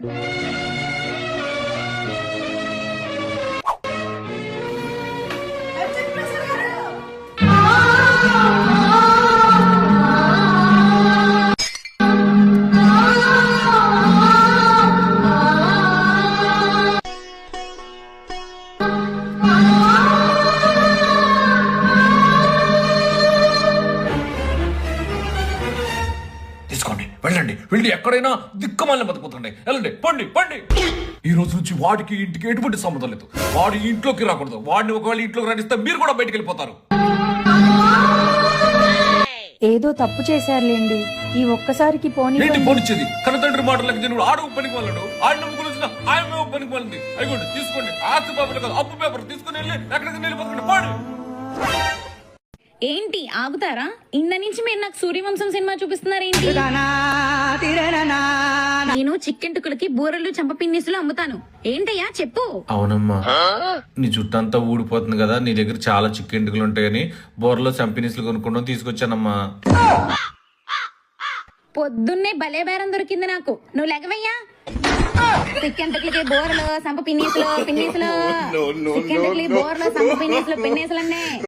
తీసుకోండి వెళ్ళండి వెళ్ళి ఎక్కడైనా దిక్కమాలిన బతుకుతుండే. వెళ్ళండి పండి పండి. ఈ రోజు నుంచి వాడికి ఇంటికి ఎటువంటి సంబంధం లేదు. వాడి ఇంట్లోకి రాకూడదు. వాడిని ఒకవేళ ఇంట్లోకి రాణిస్తే మీరు కూడా బయటికి వెళ్ళిపోతారు. ఏదో తప్పు చేశారులేండి. ఈ ఒక్కసారికి పోనీ ఏంటి పోనిచ్చేది? కన్నతండ్రి మాటలకు జనుడు ఆడు పనికి వాళ్ళడు. ఆడిన ముగ్గురు ఆయన పనికి వాళ్ళది. అయిపోండి తీసుకోండి. ఆస్తి పేపర్ కాదు అప్పు పేపర్ తీసుకుని వెళ్ళి ఎక్కడికి వెళ్ళిపోకండి పోండి. ఏంటి? ఆగుతారా? ఇంద నుంచి మీరు నాకు సూర్యవంశం సినిమా చూపిస్తున్నారు ఏంటి నేను చికెన్ టుకులకి బూరెలు చంపపిన్నిసులు అమ్ముతాను. ఏంటయ్యా? చెప్పు. అవునమ్మా. నీ జుట్టంతా ఊడిపోతుంది కదా నీ దగ్గర చాలా చిక్కెంటుకలు ఉంటాయని బోర్లో చంపినీసులు కొనుక్కోవడం తీసుకొచ్చానమ్మా. పొద్దున్నే భలే బేరం దొరికింది నాకు. నువ్వు లెగవయ్యా. చికెన్ టుకులకి బోరెలు సంప పిన్నీసులు పిన్నీసులు. చికెన్ టుకులకి బోరెలు సంప పిన్నీసులు పిన్నీసులు అన్నే